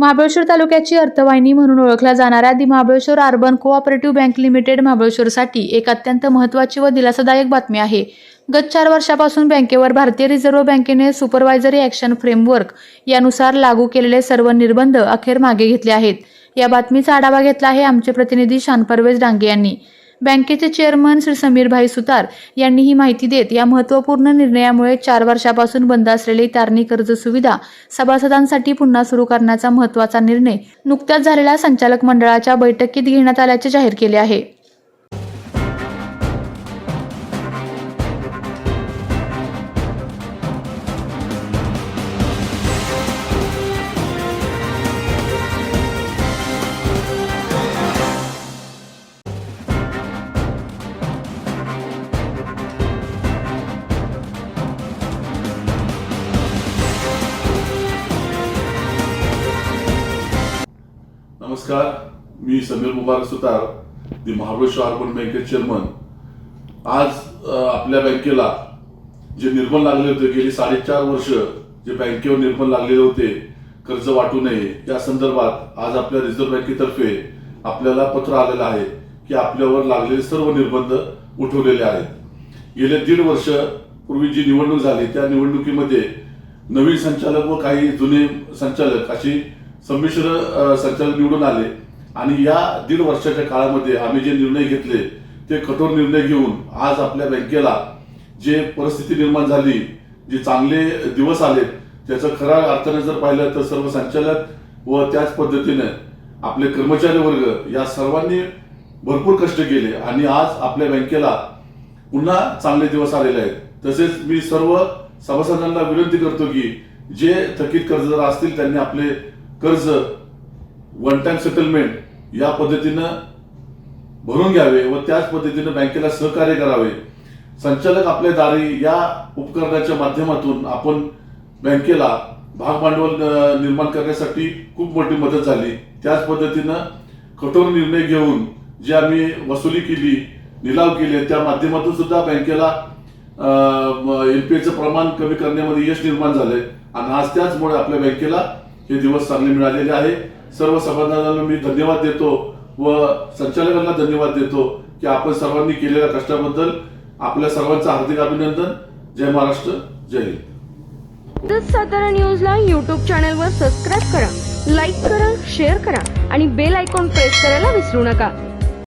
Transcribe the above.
महाबळेश्वर तालुक्याची अर्थवाहिनी म्हणून ओळखल्या जाणाऱ्या the Mahabaleshwar urban cooperative bank limited महाबळेश्वरसाठी एक अत्यंत महत्त्वाची व दिलासादायक बातमी आहे. गत चार वर्षापासून बँकेवर भारतीय रिझर्व्ह बँकेने सुपरवायझरी ॲक्शन फ्रेमवर्क यानुसार लागू केलेले सर्व निर्बंध अखेर मागे घेतले आहेत. या बातमीचा आढावा घेतला आहे आमचे प्रतिनिधी शान परवेज डांगे यांनी. बँकेचे चेअरमन श्री समीरभाई सुतार यांनी ही माहिती देत या महत्त्वपूर्ण निर्णयामुळे चार वर्षापासून बंद असलेली तारणी कर्ज सुविधा सभासदांसाठी पुन्हा सुरू करण्याचा महत्त्वाचा निर्णय नुकत्याच झालेल्या संचालक मंडळाच्या बैठकीत घेण्यात आल्याचे जाहीर केले आहे. नमस्कार मी समीर मुबारक सुतार दी महाबळेश्वर अर्बन बँकेचे चेअरमन. आज आपल्या बँकेला जे निर्बंध लागले होते गेली साडेचार वर्ष जे बँकेवर निर्बंध लागलेले होते कर्ज वाटू नये या संदर्भात आज आपल्या रिझर्व्ह बँकेतर्फे आपल्याला पत्र आलेलं आहे की आपल्यावर लागलेले सर्व निर्बंध उठवलेले आहेत. गेले दीड वर्ष पूर्वी जी निवडणूक झाली त्या निवडणुकीमध्ये नवीन संचालक व काही जुने संचालक अशी संमिश्र संचालक निवडून आले. आणि या दीड वर्षाच्या काळामध्ये आम्ही जे निर्णय घेतले ते कठोर निर्णय घेऊन आज आपल्या बँकेला जे परिस्थिती निर्माण झाली जे चांगले दिवस आले त्याचं खरा अर्थाने जर पाहिलं तर सर्व संचालक व त्याच पद्धतीने आपले कर्मचारी वर्ग या सर्वांनी भरपूर कष्ट केले. आणि आज आपल्या बँकेला पुन्हा चांगले दिवस आलेले आहेत. तसेच मी सर्व सभासदांना विनंती करतो की जे थकीत कर्जदार असतील त्यांनी आपले कर्ज वन टाइम सेटलमेंट या पद्धतीनं भरून घ्यावे व त्याच पद्धतीनं बँकेला सहकार्य करावे. संचालक आपल्या दारी या उपकरणाच्या माध्यमातून आपण बँकेला भाग भांडवल निर्माण करण्यासाठी खूप मोठी मदत झाली. त्याच पद्धतीनं कठोर निर्णय घेऊन जे आम्ही वसुली केली निलाव केले त्या माध्यमातून सुद्धा बँकेला एनपीएचं प्रमाण कमी करण्यामध्ये यश निर्माण झालंय. आणि आज त्याचमुळे आपल्या बँकेला हे दिवस चांगले मिळालेले आहे. सर्व सभासदांना मी धन्यवाद देतो व संचालकांना धन्यवाद देतो की आपण सर्वांनी केलेल्या कष्टाबद्दल आपल्या सर्वांचं हार्दिक अभिनंदन. जय महाराष्ट्र जय हिंद. सातारा न्यूजला यूट्यूब चॅनलवर सबस्क्राईब करा लाईक करा शेअर करा आणि बेल आयकॉन प्रेस करायला विसरू नका.